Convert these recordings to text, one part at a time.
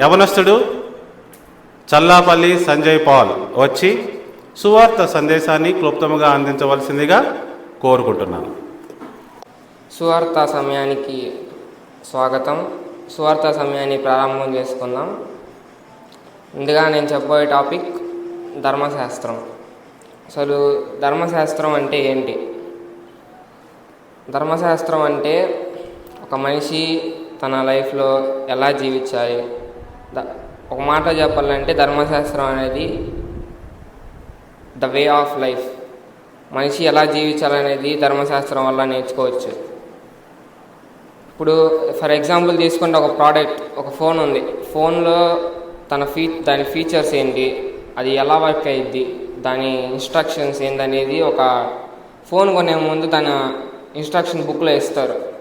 యవనస్తుడు చల్లాపల్లి సంజయ్ పాల్ వచ్చి సువార్త సందేశాన్ని క్లుప్తముగా అందించవలసిందిగా కోరుకుంటున్నాను. సువార్త సమయానికి స్వాగతం. సువార్త సమయాన్ని ప్రారంభం చేసుకుందాం. ముందుగా నేను చెప్పబోయే టాపిక్ ధర్మశాస్త్రం. అసలు ధర్మశాస్త్రం అంటే ఏంటి? ధర్మశాస్త్రం అంటే ఒక మనిషి తన లైఫ్లో ఎలా జీవించాలి? ఒక మాట చెప్పాలంటే ధర్మశాస్త్రం అనేది ద వే ఆఫ్ లైఫ్. మనిషి ఎలా జీవించాలనేది ధర్మశాస్త్రం వల్ల నేర్చుకోవచ్చు. ఇప్పుడు ఫర్ ఎగ్జాంపుల్ తీసుకుంటే ఒక ప్రోడక్ట్ ఒక ఫోన్ ఉంది. ఫోన్లో తన ఫీ దాని ఫీచర్స్ ఏంటి అది ఎలా వర్క్ అయ్యిద్ది దాని ఇన్స్ట్రక్షన్స్ ఏందనేది ఒక ఫోన్ కొనే ముందు తన ఇన్స్ట్రక్షన్ బుక్లో ఇస్తారు.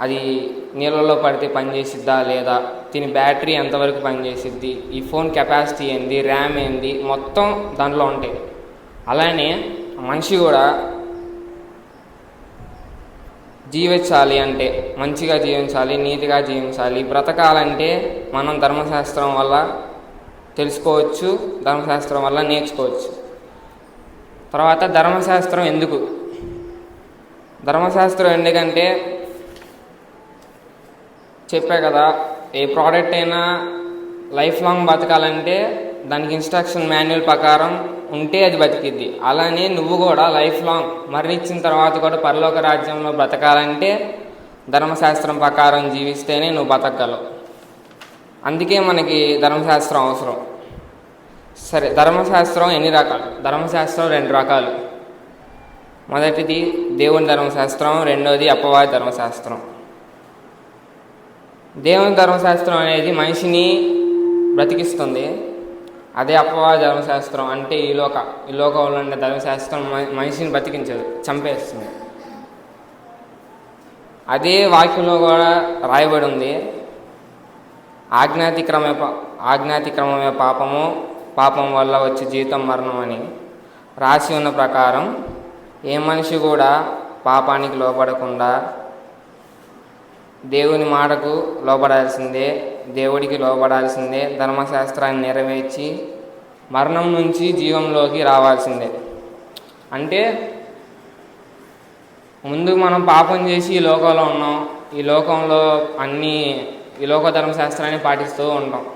అది నీళ్ళలో పడితే పనిచేసిద్దా లేదా? దీని బ్యాటరీ ఎంతవరకు పనిచేసిద్ది? ఈ ఫోన్ కెపాసిటీ ఏంది? ర్యామ్ ఏంది? మొత్తం దాంట్లో ఉంటాయి. అలానే మనిషి కూడా జీవించాలి అంటే మంచిగా జీవించాలి నీతిగా జీవించాలి బ్రతకాలంటే మనం ధర్మశాస్త్రం వల్ల తెలుసుకోవచ్చు ధర్మశాస్త్రం వల్ల నేర్చుకోవచ్చు. తర్వాత ధర్మశాస్త్రం ఎందుకు? ధర్మశాస్త్రం ఎందుకంటే చెప్పా కదా ఏ ప్రోడక్ట్ అయినా లైఫ్ లాంగ్ బతకాలంటే దానికి ఇన్స్ట్రక్షన్ మాన్యువల్ ప్రకారం ఉంటే అది బతికిద్ది. అలానే నువ్వు కూడా లైఫ్ లాంగ్ మరణించిన తర్వాత కూడా పరలోక రాజ్యంలో బ్రతకాలంటే ధర్మశాస్త్రం ప్రకారం జీవిస్తేనే నువ్వు బతకగలవు. అందుకే మనకి ధర్మశాస్త్రం అవసరం. సరే ధర్మశాస్త్రం ఎన్ని రకాలు? ధర్మశాస్త్రం రెండు రకాలు. మొదటిది దేవుని ధర్మశాస్త్రం రెండోది అపవాది ధర్మశాస్త్రం. దేవుని ధర్మశాస్త్రం అనేది మనిషిని బ్రతికిస్తుంది. అదే అపవాద ధర్మశాస్త్రం అంటే ఈ లోక ఈ లోకంలో ఉండే ధర్మశాస్త్రం మనిషిని బ్రతికించదు చంపేస్తుంది. అదే వాక్యంలో కూడా రాయబడి ఉంది. ఆజ్ఞాతిక్రమే పా ఆజ్ఞాతిక్రమమే పాపము పాపం వల్ల వచ్చే జీవితం మరణం అని రాసి ఉన్న ప్రకారం ఏ మనిషి కూడా పాపానికి లోపడకుండా దేవుని మాటకు లోపడాల్సిందే దేవుడికి లోపడాల్సిందే ధర్మశాస్త్రాన్ని నెరవేర్చి మరణం నుంచి జీవంలోకి రావాల్సిందే. అంటే ముందు మనం పాపం చేసి ఈ లోకంలో ఉన్నాం ఈ లోకంలో అన్నీ ఈ లోక ధర్మశాస్త్రాన్ని పాటిస్తూ ఉంటాం.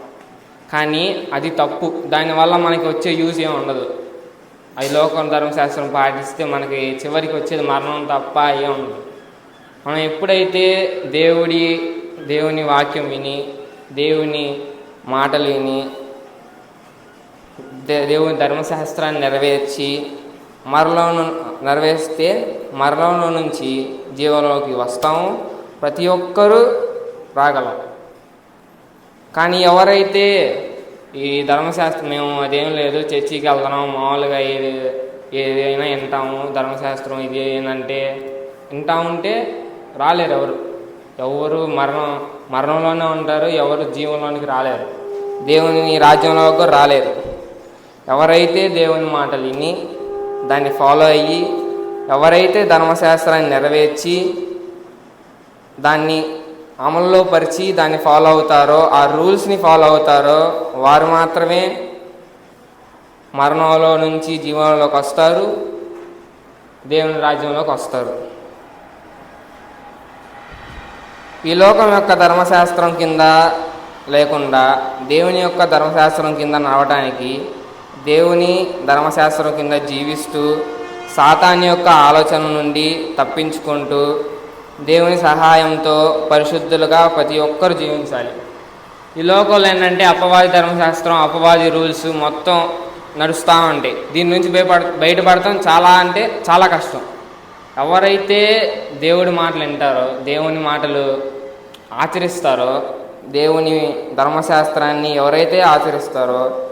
కానీ అది తప్పు. దానివల్ల మనకి వచ్చే యూజ్ ఏమి ఉండదు. అది లోకం ధర్మశాస్త్రం పాటిస్తే మనకి చివరికి వచ్చేది మరణం తప్ప ఏమి ఉండదు. మనం ఎప్పుడైతే దేవుడి దేవుని వాక్యం విని దేవుని మాటలు విని దే- దేవుని ధర్మశాస్త్రాన్ని నెరవేర్చి మరలోను నెరవేర్స్తే మరణంలో నుంచి జీవంలోకి వస్తాము. ప్రతి ఒక్కరూ రాగలం. కానీ ఎవరైతే ఈ ధర్మశాస్త్రం మేము అదేం లేదు చర్చికి వెళ్తున్నాం మామూలుగా ఏది ఏదైనా వింటాము ధర్మశాస్త్రం ఇది ఏంటంటే వింటా ఉంటే రాలేరు ఎవరు. ఎవరు మరణం మరణంలోనే ఉంటారు ఎవరు జీవంలోనికి రాలేరు. దేవుని రాజ్యంలోకి కూడా రాలేరు. ఎవరైతే దేవుని మాటలు విని దాన్ని ఫాలో అయ్యి ఎవరైతే ధర్మశాస్త్రాన్ని నెరవేర్చి దాన్ని అమల్లో పరిచి దాన్ని ఫాలో అవుతారో ఆ రూల్స్ని ఫాలో అవుతారో వారు మాత్రమే మరణంలో నుంచి జీవనంలోకి వస్తారు దేవుని రాజ్యంలోకి వస్తారు. ఈ లోకం యొక్క ధర్మశాస్త్రం కింద లేకుండా దేవుని యొక్క ధర్మశాస్త్రం కింద నడవటానికి దేవుని ధర్మశాస్త్రం కింద జీవిస్తూ సాతాన్ యొక్క ఆలోచన నుండి తప్పించుకుంటూ దేవుని సహాయంతో పరిశుద్ధులుగా ప్రతి ఒక్కరు జీవించాలి. ఈ లోకంలో ఏంటంటే అపవాది ధర్మశాస్త్రం అపవాది రూల్స్ మొత్తం నడుస్తూ ఉంటాయి. దీని నుంచి బయపడ బయటపడటం చాలా అంటే చాలా కష్టం. ఎవరైతే దేవుడి మాటలు వింటారో దేవుని మాటలు ఆచరిస్తారో దేవుని ధర్మశాస్త్రాన్ని ఎవరైతే ఆచరిస్తారో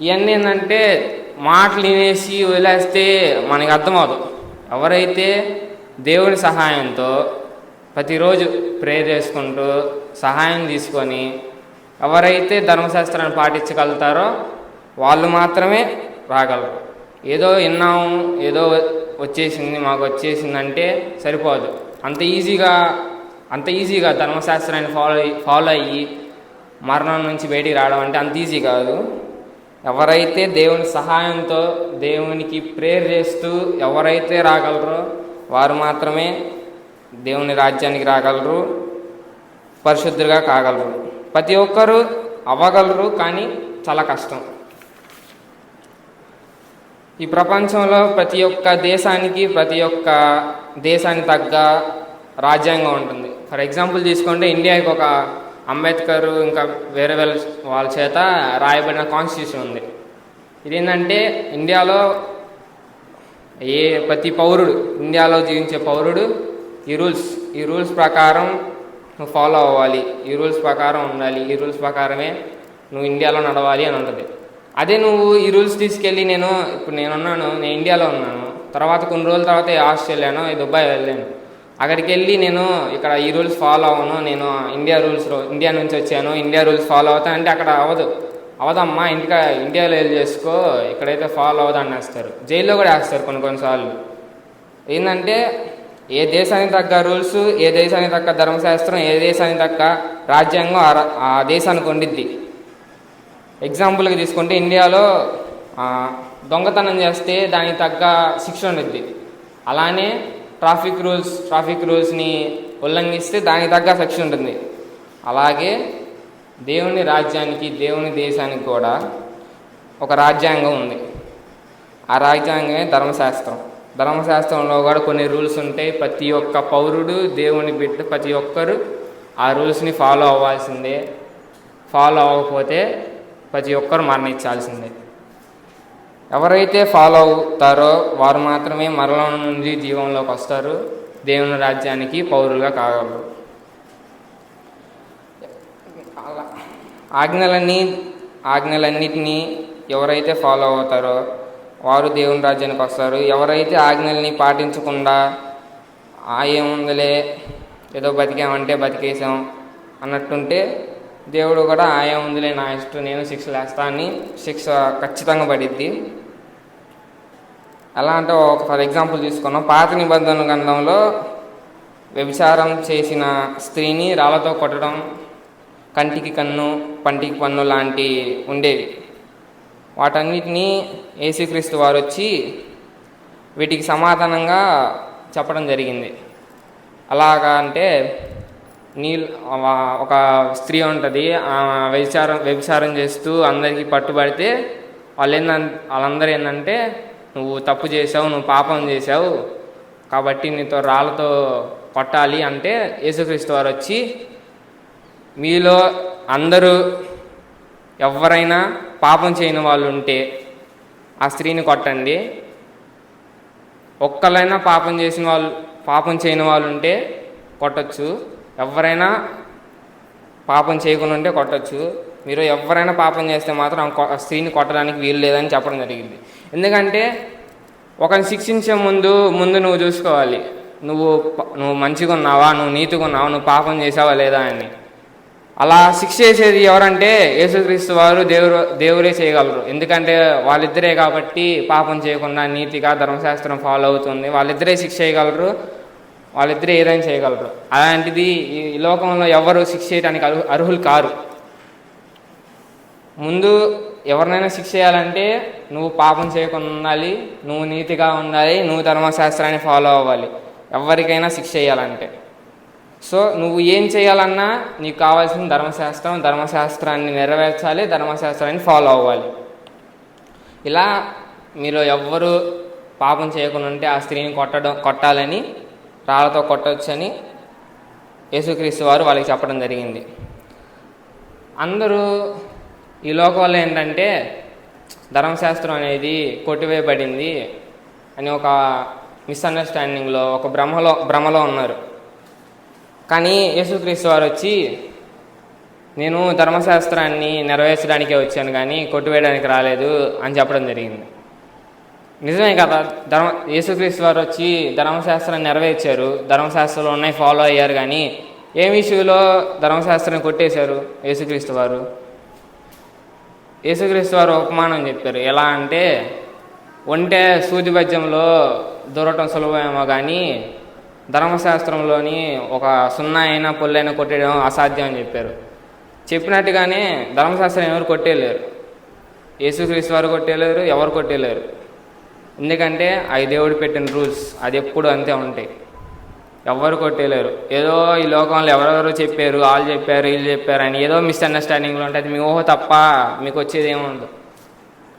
ఇవన్నీ ఏంటంటే మాటలు వినేసి వదిలేస్తే మనకి అర్థమవుతుంది ఎవరైతే దేవుని సహాయంతో ప్రతిరోజు ప్రేయర్ చేసుకుంటూ సహాయం తీసుకొని ఎవరైతే ధర్మశాస్త్రాన్ని పాటించగలుగుతారో వాళ్ళు మాత్రమే రాగలరు. ఏదో విన్నాము ఏదో వచ్చేసింది మాకు వచ్చేసిందంటే సరిపోదు. అంత ఈజీగా అంత ఈజీగా ధర్మశాస్త్రాన్ని ఫాలో ఫాలో అయ్యి మరణం నుంచి బయటికి రావడం అంటే అంత ఈజీ కాదు. ఎవరైతే దేవుని సహాయంతో దేవునికి ప్రేర్ చేస్తూ ఎవరైతే రాగలరో వారు మాత్రమే దేవుని రాజ్యానికి రాగలరు పరిశుద్ధులుగా కాగలరు. ప్రతి ఒక్కరూ అవ్వగలరు కానీ చాలా కష్టం. ఈ ప్రపంచంలో ప్రతి ఒక్క దేశానికి ప్రతి ఒక్క దేశానికి తగ్గ రాజ్యాంగం ఉంటుంది. ఫర్ ఎగ్జాంపుల్ తీసుకుంటే ఇండియాకి ఒక అంబేద్కర్ ఇంకా వేరే వేరే వాళ్ళ చేత రాయబడిన కాన్స్టిట్యూషన్ ఉంది. ఇదేంటంటే ఇండియాలో ఏ ప్రతి పౌరుడు ఇండియాలో జీవించే పౌరుడు ఈ రూల్స్ ఈ రూల్స్ ప్రకారం నువ్వు ఫాలో అవ్వాలి ఈ రూల్స్ ప్రకారం ఉండాలి ఈ రూల్స్ ప్రకారమే నువ్వు ఇండియాలో నడవాలి అని ఉంటుంది అదే నువ్వు ఈ రూల్స్ తీసుకెళ్ళి నేను ఇప్పుడు నేను ఉన్నాను నేను ఇండియాలో ఉన్నాను తర్వాత కొన్ని రోజుల తర్వాత ఆస్ట్రేలియానో దుబాయ్ వెళ్ళాను అక్కడికి వెళ్ళి నేను ఇక్కడ ఈ రూల్స్ ఫాలో అవ్వను. నేను ఇండియా రూల్స్ ఇండియా నుంచి వచ్చాను. ఇండియా రూల్స్ ఫాలో అవుతా అంటే అక్కడ అవ్వదు. అవదమ్మా ఇంటికా ఇండియాలో వెళ్ళి చేసుకో ఇక్కడైతే ఫాలో అవ్వదు అని వేస్తారు జైల్లో కూడా వేస్తారు కొన్ని కొన్నిసార్లు ఏంటంటే ఏ దేశానికి తగ్గ రూల్స్ ఏ దేశానికి తగ్గ ధర్మశాస్త్రం ఏ దేశానికి తగ్గ రాజ్యాంగం ఆ ఆ దేశానికి వండిద్ది ఎగ్జాంపుల్గా తీసుకుంటే ఇండియాలో దొంగతనం చేస్తే దానికి తగ్గ శిక్ష ఉండిద్ది. అలానే ట్రాఫిక్ రూల్స్ ట్రాఫిక్ రూల్స్ని ఉల్లంఘిస్తే దానికి తగ్గ శిక్ష ఉంటుంది. అలాగే దేవుని రాజ్యానికి దేవుని దేశానికి కూడా ఒక రాజ్యాంగం ఉంది. ఆ రాజ్యాంగమే ధర్మశాస్త్రం. ధర్మశాస్త్రంలో కూడా కొన్ని రూల్స్ ఉంటాయి. ప్రతి ఒక్క పౌరుడు దేవుని బిడ్డ ప్రతి ఒక్కరు ఆ రూల్స్ని ఫాలో అవ్వాల్సిందే. ఫాలో అవ్వకపోతే ప్రతి ఒక్కరు మరణించాల్సిందే. ఎవరైతే ఫాలో అవుతారో వారు మాత్రమే మరణం నుండి జీవంలోకి వస్తారు. దేవుని రాజ్యానికి పౌరులుగా కాగలరు. అలా ఆజ్ఞలన్నీ ఆజ్ఞలన్నిటినీ ఎవరైతే ఫాలో అవుతారో వారు దేవుని రాజ్యానికి వస్తారు. ఎవరైతే ఆజ్ఞల్ని పాటించకుండా ఆ ఏముందిలే ఏదో బతికామంటే బతికేసాం అన్నట్టుంటే దేవుడు కూడా ఆయా ఉందిలే నా ఇష్టం నేను శిక్ష వేస్తా అని శిక్ష ఖచ్చితంగా పడిద్ది. ఎలా అంటే ఒక ఫర్ ఎగ్జాంపుల్ తీసుకున్నాం. పాత నిబంధన గ్రంథంలో వ్యభిచారం చేసిన స్త్రీని రాళ్ళతో కొట్టడం కంటికి కన్ను పంటికి పన్ను లాంటి ఉండేవి. వాటన్నిటినీ ఏసుక్రీస్తు వారు వచ్చి వీటికి సమాధానంగా చెప్పడం జరిగింది. అలాగా అంటే నీ ఒక స్త్రీ ఉంటుంది వ్యభిచారం వ్యభిచారం చేస్తూ అందరికీ పట్టుబడితే వాళ్ళు ఏంటంటే వాళ్ళందరూ ఏంటంటే నువ్వు తప్పు చేసావు నువ్వు పాపం చేసావు కాబట్టి నీతో రాళ్ళతో కొట్టాలి అంటే యేసుక్రీస్తు వారు వచ్చి మీలో అందరూ ఎవరైనా పాపం చేయని వాళ్ళు ఉంటే ఆ స్త్రీని కొట్టండి. ఒక్కలైనా పాపం చేసిన వాళ్ళు పాపం చేయని వాళ్ళు ఉంటే కొట్టచ్చు. ఎవరైనా పాపం చేయకుండా ఉంటే కొట్టచ్చు. మీరు ఎవరైనా పాపం చేస్తే మాత్రం ఆ స్త్రీని కొట్టడానికి వీలు లేదని చెప్పడం జరిగింది. ఎందుకంటే ఒకరిని శిక్షించే ముందు ముందు నువ్వు చూసుకోవాలి. నువ్వు నువ్వు మంచిగా ఉన్నావా? నువ్వు నీతిగా ఉన్నావా? నువ్వు పాపం చేసావా లేదా అని. అలా శిక్ష చేసేది ఎవరంటే యేసుక్రీస్తు వారు దేవుడు దేవుడే చేయగలరు. ఎందుకంటే వాళ్ళిద్దరే కాబట్టి పాపం చేయకుండా నీతిగా ధర్మశాస్త్రం ఫాలో అవుతుంది. వాళ్ళిద్దరే శిక్ష చేయగలరు. వాళ్ళిద్దరే ఏదైనా చేయగలరు? అలాంటిది ఈ లోకంలో ఎవరు శిక్ష చేయడానికి అర్హు అర్హులు కారు. ముందు ఎవరినైనా శిక్ష చేయాలంటే నువ్వు పాపం చేయకుండా ఉండాలి నువ్వు నీతిగా ఉండాలి నువ్వు ధర్మశాస్త్రాన్ని ఫాలో అవ్వాలి. ఎవరికైనా శిక్ష చేయాలంటే. సో నువ్వు ఏం చేయాలన్నా నీకు కావాల్సిన ధర్మశాస్త్రం ధర్మశాస్త్రాన్ని నెరవేర్చాలి ధర్మశాస్త్రాన్ని ఫాలో అవ్వాలి. ఇలా మీరు ఎవ్వరు పాపం చేయకుండా ఉంటే ఆ స్త్రీని కొట్టడం కొట్టాలని రాళ్ళతో కొట్టొచ్చని యేసుక్రీస్తు వారు వాళ్ళకి చెప్పడం జరిగింది. అందరూ ఈ లోకంలో ఏంటంటే ధర్మశాస్త్రం అనేది కొట్టివేయబడింది అని ఒక మిస్అండర్స్టాండింగ్లో ఒక భ్రమలో భ్రమలో ఉన్నారు. కానీ యేసుక్రీస్తు వారు వచ్చి నేను ధర్మశాస్త్రాన్ని నెరవేర్చడానికే వచ్చాను కానీ కొట్టివేయడానికి రాలేదు అని చెప్పడం జరిగింది. నిజమే కదా ధర్మ యేసుక్రీస్తు వారు వచ్చి ధర్మశాస్త్రాన్ని నెరవేర్చారు ధర్మశాస్త్రంలో ఉన్నాయి ఫాలో అయ్యారు కానీ ఏం ఇష్యూలో ధర్మశాస్త్రాన్ని కొట్టేశారు యేసుక్రీస్తు వారు? యేసుక్రీస్తు వారు ఉపమానం చెప్పారు. ఎలా అంటే ఒంటే సూది బజ్యంలో దూరటం సులభమేమో కానీ ధర్మశాస్త్రంలోని ఒక సున్నా అయినా పొల్లైనా కొట్టడం అసాధ్యం అని చెప్పారు. చెప్పినట్టుగానే ధర్మశాస్త్రం ఎవరు కొట్టేయలేరు? యేసుక్రీస్తు వారు కొట్టేయలేరు ఎవరు కొట్టేయలేరు? ఎందుకంటే అవి దేవుడు పెట్టిన రూల్స్ అది ఎప్పుడు అంతే ఉంటాయి. ఎవ్వరు కొట్టేయలేరు. ఏదో ఈ లోకంలో ఎవరెవరో చెప్పారు వాళ్ళు చెప్పారు వీళ్ళు చెప్పారు అని ఏదో మిస్అండర్స్టాండింగ్లు ఉంటాయి. అది మీ ఊహ తప్ప మీకు వచ్చేది ఏముండదు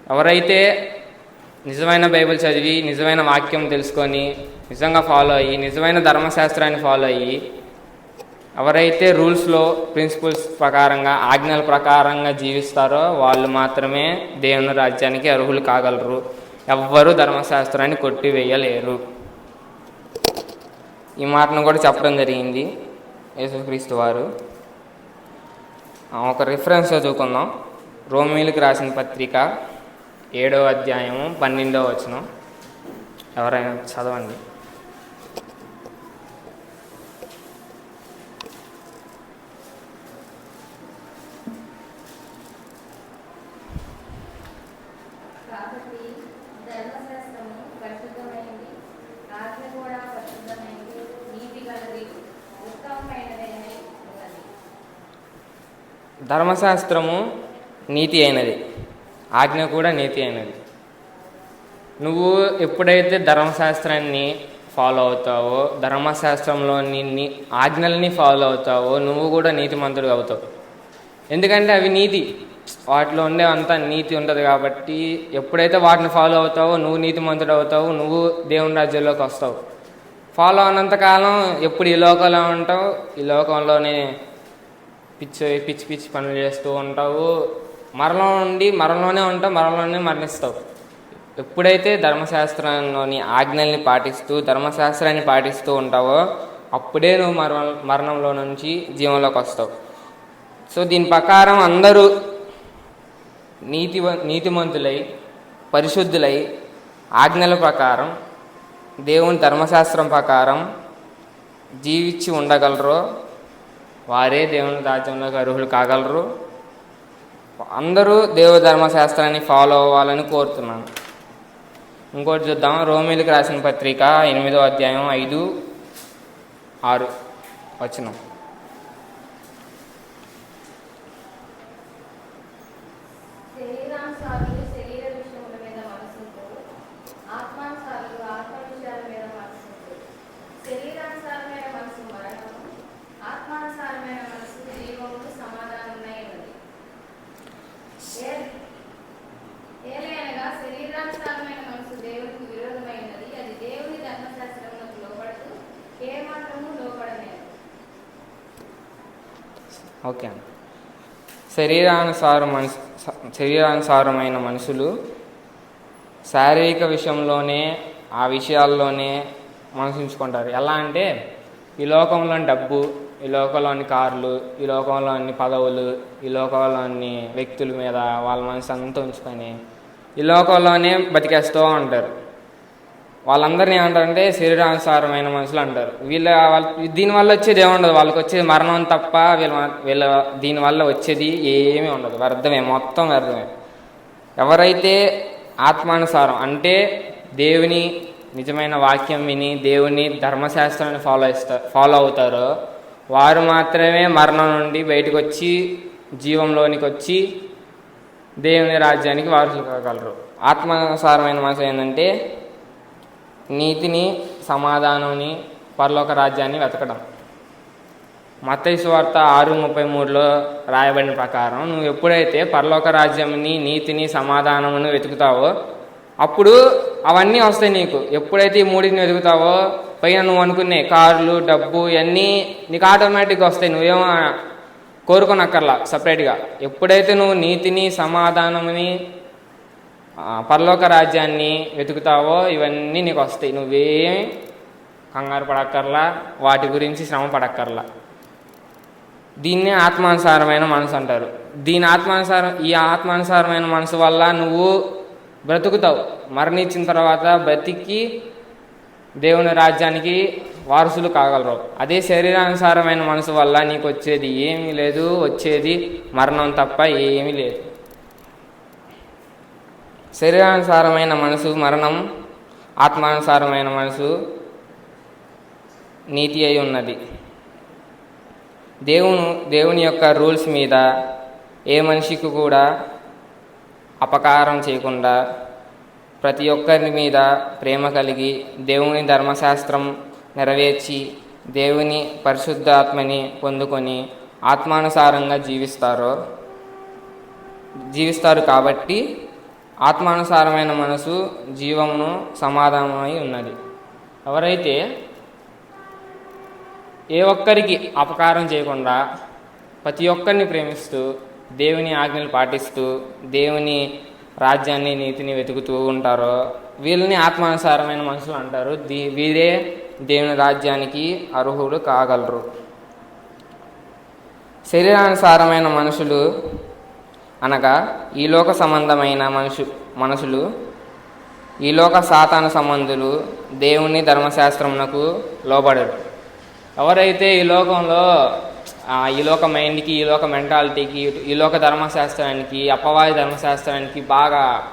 ఎవరైతే నిజమైన బైబిల్ చదివి నిజమైన వాక్యం తెలుసుకొని నిజంగా ఫాలో అయ్యి నిజమైన ధర్మశాస్త్రాన్ని ఫాలో అయ్యి ఎవరైతే రూల్స్లో ప్రిన్సిపల్స్ ప్రకారంగా ఆజ్ఞల ప్రకారంగా జీవిస్తారో వాళ్ళు మాత్రమే దేవుని రాజ్యానికి అర్హులు కాగలరు. ఎవ్వరూ ధర్మశాస్త్రాన్ని కొట్టివేయలేరు. ఈ మాటను కూడా చెప్పడం జరిగింది యేసుక్రీస్తు వారు. ఒక రిఫరెన్స్ చదువుకుందాం. రోమిలకు రాసిన పత్రిక ఏడవ అధ్యాయము పన్నెండవ వచనం. ఎవరైనా చదవండి కాబట్టి ధర్మశాస్త్రము పరిశుద్ధమైనది ఆజ్ఞ కూడా పరిశుద్ధమైనది నీతి గలది ఉత్తమమైనదని ఉన్నది ధర్మశాస్త్రము నీతి అయినది. ఆజ్ఞ కూడా నీతి అయినది. నువ్వు ఎప్పుడైతే ధర్మశాస్త్రాన్ని ఫాలో అవుతావో ధర్మశాస్త్రంలోని నీ ఆజ్ఞల్ని ఫాలో అవుతావో నువ్వు కూడా నీతిమంతుడు అవుతావు. ఎందుకంటే అవి నీతి. వాటిలో ఉండే అంతా నీతి ఉంటుంది కాబట్టి ఎప్పుడైతే వాటిని ఫాలో అవుతావో నువ్వు నీతిమంతుడు అవుతావు నువ్వు దేవుని రాజ్యంలోకి వస్తావు. ఫాలో అన్నంతకాలం ఎప్పుడు ఈ లోకంలో ఉంటావు? ఈ లోకంలోనే పిచ్చి పిచ్చి పిచ్చి పనులు చేస్తూ ఉంటావు. మరణం ఉండి మరణంలోనే ఉంటావు మరణంలోనే మరణిస్తావు. ఎప్పుడైతే ధర్మశాస్త్రంలోని ఆజ్ఞల్ని పాటిస్తూ ధర్మశాస్త్రాన్ని పాటిస్తూ ఉంటావో అప్పుడే నువ్వు మరణ మరణంలో నుంచి జీవంలోకి వస్తావు. సో దీని ప్రకారం అందరూ నీతి నీతిమంతులై పరిశుద్ధులై ఆజ్ఞల ప్రకారం దేవుని ధర్మశాస్త్రం ప్రకారం జీవించి ఉండగలరో వారే దేవుని రాజ్యంలోకి అర్హులు కాగలరు. అందరూ దేవ ఫాలో అవ్వాలని కోరుతున్నాను. ఇంకోటి చూద్దాం. రోమిలకు రాసిన పత్రిక ఎనిమిదో అధ్యాయం ఐదు ఆరు. వచ్చినాం శరీరానుసారులు శరీర విషయముల మీద మనసుంటూ ఆత్మానుసారులు ఆత్మ విషయాల మీద మనసుంటూ శరీరానుసారమైన మనసు మరణము ఆత్మానుసారమైన మనసు జీవములు సమాధానం ఉన్నది ఏలయనగా శరీరానుసారమైన మనసు దేవునికి విరోధమైనది అది దేవుని ధర్మశాస్త్రములకు లోపడుతూ ఏ మాత్రము లోపడలేదు ఓకే అండి. శరీరానుసార మనసు శరీరానుసారమైన మనుషులు శారీరక విషయంలోనే ఆ విషయాల్లోనే మనసుంచుకుంటారు. ఎలా అంటే ఈ లోకంలోని డబ్బు ఈ లోకంలోని కార్లు ఈ లోకంలోని పదవులు ఈ లోకంలోని వ్యక్తుల మీద వాళ్ళ మనసు అంతా ఉంచుకొని ఈ లోకంలోనే బతికేస్తూ ఉంటారు. వాళ్ళందరినీ ఏమంటారంటే శరీరానుసారమైన మనుషులు అంటారు. వీళ్ళ వాళ్ళ దీనివల్ల వచ్చేది ఏముండదు. వాళ్ళకి వచ్చేది మరణం తప్ప వీళ్ళ వీళ్ళ దీనివల్ల వచ్చేది ఏమీ ఉండదు. వ్యర్థమే మొత్తం వ్యర్థమే. ఎవరైతే ఆత్మానుసారం అంటే దేవుని నిజమైన వాక్యం విని దేవుని ధర్మశాస్త్రాన్ని ఫాలో ఇస్తారు ఫాలో అవుతారో వారు మాత్రమే మరణం నుండి బయటకు వచ్చి జీవంలోనికి వచ్చి దేవుని రాజ్యానికి వారసులు కాగలరు ఆత్మానుసారమైన మనసు ఏంటంటే నీతిని సమాధానంని పరలోక రాజ్యాన్ని వెతకడం. మత్తయి వార్త ఆరు ముప్పై మూడులో రాయబడిన ప్రకారం నువ్వు ఎప్పుడైతే పరలోక రాజ్యంని నీతిని సమాధానమును వెతుకుతావో అప్పుడు అవన్నీ వస్తాయి నీకు. ఎప్పుడైతే ఈ మూడింటిని వెతుకుతావో పైన నువ్వు అనుకునే కార్లు డబ్బు ఇవన్నీ నీకు ఆటోమేటిక్గా వస్తాయి. నువ్వేమో కోరుకోనక్కర్లా సపరేట్గా. ఎప్పుడైతే నువ్వు నీతిని సమాధానముని పరలోక రాజ్యాన్ని వెతుకుతావో ఇవన్నీ నీకు వస్తాయి. నువ్వేం కంగారు పడక్కర్లా వాటి గురించి శ్రమ పడక్కర్లా. దీన్నే ఆత్మానుసారమైన మనసు అంటారు. దీని ఆత్మానుసారం ఈ ఆత్మానుసారమైన మనసు వల్ల నువ్వు బ్రతుకుతావు. మరణించిన తర్వాత బ్రతికి దేవుని రాజ్యానికి వారసులు కాగలరు అదే శరీరానుసారమైన మనసు వల్ల నీకు వచ్చేది ఏమీ లేదు. వచ్చేది మరణం తప్ప ఏమీ లేదు. శరీరానుసారమైన మనసు మరణం ఆత్మానుసారమైన మనసు నీతి అయి ఉన్నది. దేవును దేవుని యొక్క రూల్స్ మీద ఏ మనిషికి కూడా అపకారం చేయకుండా ప్రతి ఒక్కరి మీద ప్రేమ కలిగి దేవుని ధర్మశాస్త్రం నెరవేర్చి దేవుని పరిశుద్ధాత్మని పొందుకొని ఆత్మానుసారంగా జీవిస్తారో జీవిస్తారు కాబట్టి ఆత్మానుసారమైన మనసు జీవమును సమాధానమై ఉన్నది. ఎవరైతే ఏ ఒక్కరికి అపకారం చేయకుండా ప్రతి ఒక్కరిని ప్రేమిస్తూ దేవుని ఆజ్ఞలు పాటిస్తూ దేవుని రాజ్యాన్ని నీతిని వెతుకుతూ ఉంటారో వీళ్ళని ఆత్మానుసారమైన మనుషులు అంటారు. దీ వీరే దేవుని రాజ్యానికి అర్హులు కాగలరు. శరీరానుసారమైన మనుషులు అనగా ఈ లోక సంబంధమైన మనుషు మనుషులు ఈ లోక సాతాన సంబంధులు దేవుని ధర్మశాస్త్రమునకు లోబడరు. ఎవరైతే ఈ లోకంలో ఈ లోక మైండ్కి ఈ లోక మెంటాలిటీకి ఈ లోక ధర్మశాస్త్రానికి అప్పవాది ధర్మశాస్త్రానికి బాగా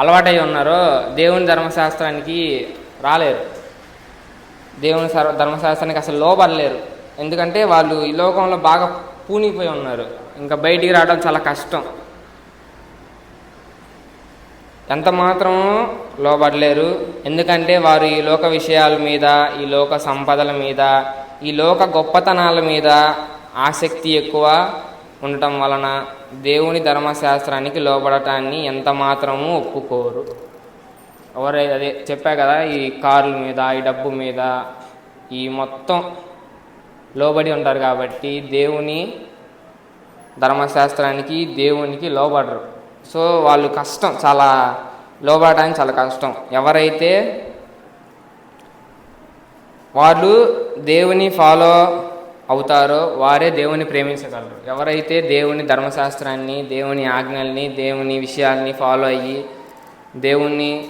అలవాటై ఉన్నారో దేవుని ధర్మశాస్త్రానికి రాలేరు. దేవుని ధర్మశాస్త్రానికి అసలు లోబడలేరు. ఎందుకంటే వాళ్ళు ఈ లోకంలో బాగా పూనిపోయి ఉన్నారు. ఇంకా బయటికి రావడం చాలా కష్టం. ఎంత మాత్రం లోబడలేరు. ఎందుకంటే వారు ఈ లోక విషయాల మీద ఈ లోక సంపదల మీద ఈ లోక గొప్పతనాల మీద ఆసక్తి ఎక్కువ ఉండటం వలన దేవుని ధర్మశాస్త్రానికి లోబడటాన్ని ఎంత మాత్రము ఒప్పుకోరు. ఎవరై అదే చెప్పా కదా ఈ కార్ల మీద ఈ డబ్బు మీద ఈ మొత్తం లోబడి ఉంటారు కాబట్టి దేవుని ధర్మశాస్త్రానికి దేవునికి లోబడరు. సో వాళ్ళు కష్టం చాలా లోబడడానికి చాలా కష్టం. ఎవరైతే వాళ్ళు దేవుని ఫాలో అవుతారో వారే దేవుని ప్రేమించగలరు. ఎవరైతే దేవుని ధర్మశాస్త్రాన్ని దేవుని ఆజ్ఞల్ని దేవుని విషయాల్ని ఫాలో అయ్యి దేవుని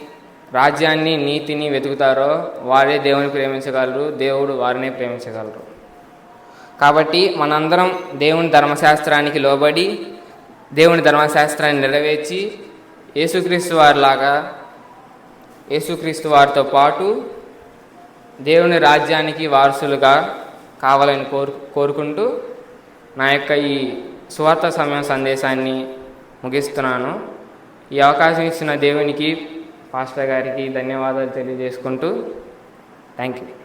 రాజ్యాన్ని నీతిని వెతుకుతారో వారే దేవుని ప్రేమించగలరు దేవుడు వారినే ప్రేమించగలరు. కాబట్టి మనందరం దేవుని ధర్మశాస్త్రానికి లోబడి దేవుని ధర్మశాస్త్రాన్ని నెరవేర్చి యేసుక్రీస్తు వారిలాగా యేసుక్రీస్తు వారితో పాటు దేవుని రాజ్యానికి వారసులుగా కావాలని కోరు కోరుకుంటూ నా యొక్క ఈ సువార్త సమయం సందేశాన్ని ముగిస్తున్నాను. ఈ అవకాశం ఇచ్చిన దేవునికి పాస్టర్ గారికి ధన్యవాదాలు తెలియజేసుకుంటూ థ్యాంక్ యూ